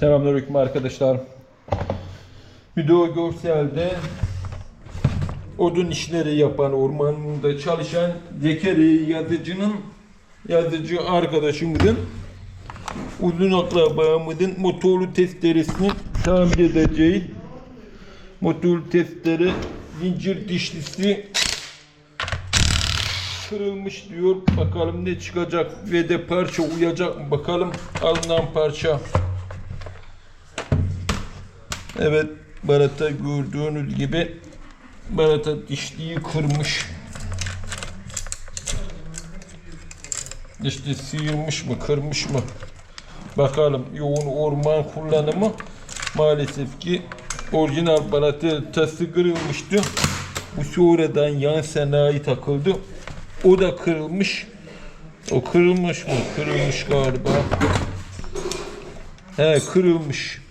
Selamünaleyküm arkadaşlar. Video görselde odun işleri yapan ormanında çalışan Zekeri yazıcının yazıcı arkadaşımızın uzun akrabamızın motorlu testeresini tamir edeceğiz. Motorlu testere zincir dişlisi kırılmış diyor. Bakalım ne çıkacak ve de parça uyacak mı? Bakalım alınan parça. Evet barata gördüğünüz gibi barata dişliği kırmış. Dişli sıyırmış mı kırmış mı? Bakalım yoğun orman kullanımı maalesef ki orijinal baratı tası kırılmıştı. Bu sonradan yan sanayi takıldı. O da kırılmış. O kırılmış mı? Kırılmış galiba. He kırılmış.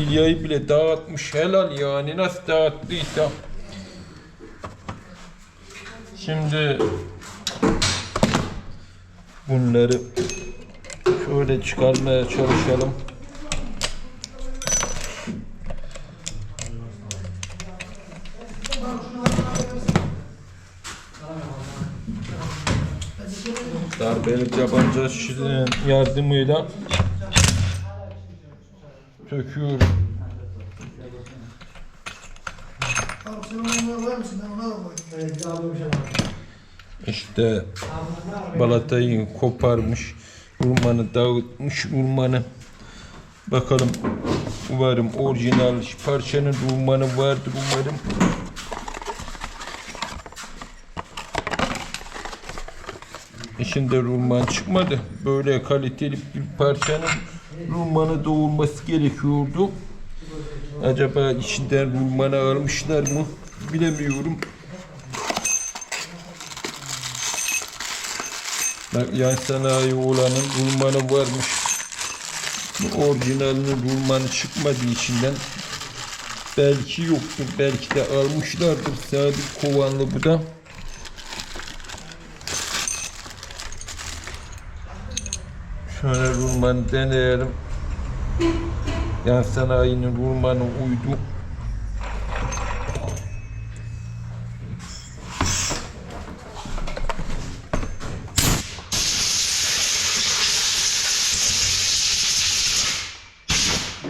Bilyayı bile dağıtmış. Helal yani. Nasıl dağıttıysa. Şimdi bunları şöyle çıkarmaya çalışalım. Darbeli tabanca yardımıyla söküyorum. Abi sen onu var mısın? Ben ona da. Evet, şey İşte balatayı koparmış, urmanı dağıtmış urmanı. Bakalım umarım orijinal parçanın urmanı vardır umarım. İçinde rulman çıkmadı. Böyle kaliteli bir parçanın rulmanı doğulması gerekiyordu. Acaba içinden rulmanı almışlar mı? Bilemiyorum. Bak yan sanayi olanın rulmanı varmış. Bu orijinalinin rulmanı çıkmadı içinden. Belki yoktur. Belki de almışlardır. Sabit kovanlı bu da. Şöyle rulmanı deneyelim. Yan sanayinin rulmanı uydu.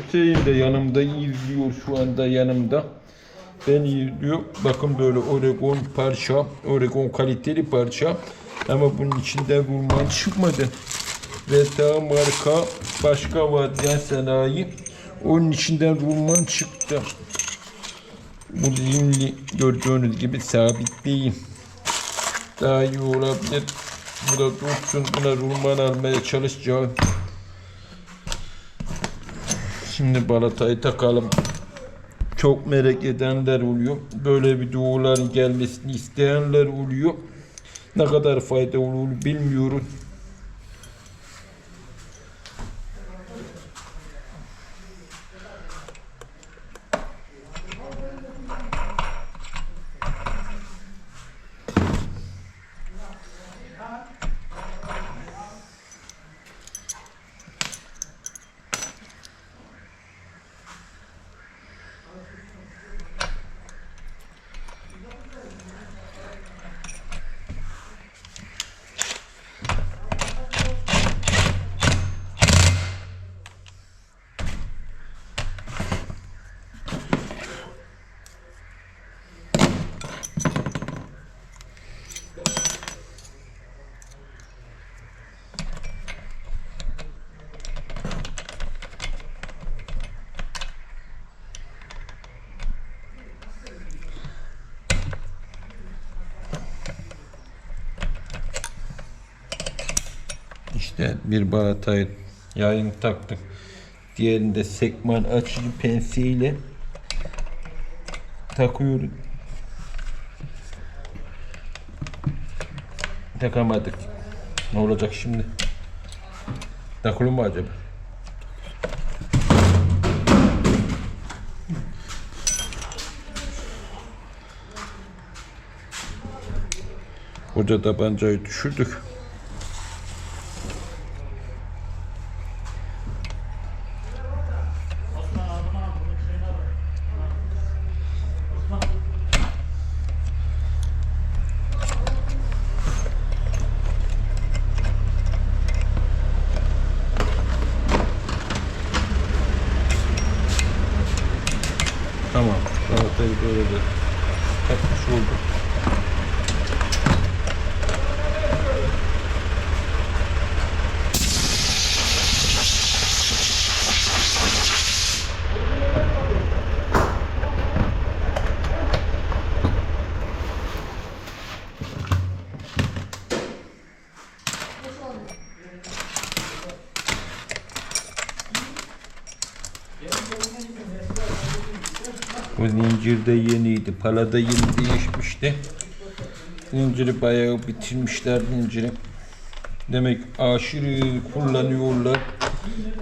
Hüseyin de yanımda izliyor şu anda yanımda. Ben izliyor. Bakın böyle Oregon parça. Oregon kaliteli parça. Ama bunun içinde rulman çıkmadı. Daha marka başka yan sanayi. Onun içinden rulman çıktı. Bu dilimli gördüğünüz gibi sabit değil. Daha iyi olabilir. Bu da dursun. Buna rulman almaya çalışacağım. Şimdi balatayı takalım. Çok merak edenler oluyor. Böyle videoların gelmesini isteyenler oluyor. Ne kadar fayda olur bilmiyorum. İşte bir balatayı yayın taktık. Diğerinde sekman açıcı pensiyle takıyoruz. Takamadık. Ne olacak şimdi? Takılır mı acaba? Koca tabancayı düşürdük. Tamam. Salatayı böyle de takmış olduk. Bu zincir de yeniydi. Pala da yeni değişmişti. Zinciri bayağı bitirmişler zinciri. Demek aşırı kullanıyorlar.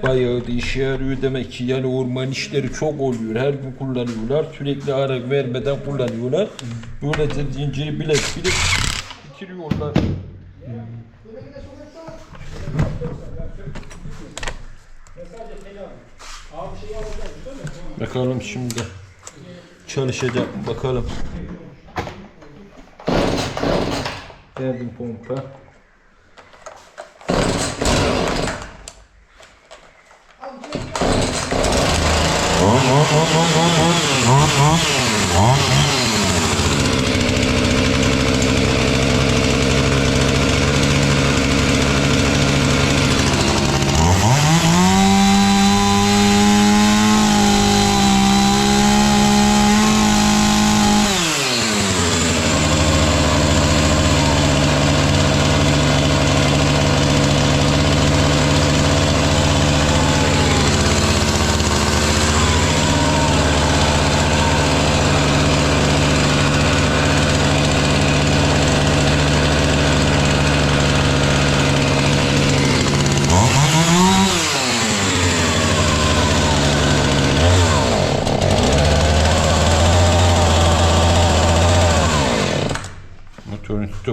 Bayağı da işe yarıyor demek ki yani orman işleri çok oluyor. Her gün kullanıyorlar. Sürekli ara vermeden kullanıyorlar. Böylece zinciri bilek bilek bitiriyorlar. Bakalım şimdi çalışacak bakalım. Geldim pompa. Motorun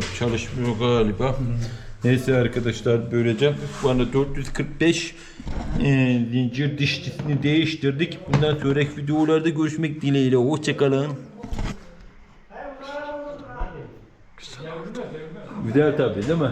stop çalışmıyor galiba. Neyse arkadaşlar böylece bana 445 e, zincir dişlisini değiştirdik. Bundan sonraki videolarda görüşmek dileğiyle. Hoşçakalın. Güzel tabii değil mi?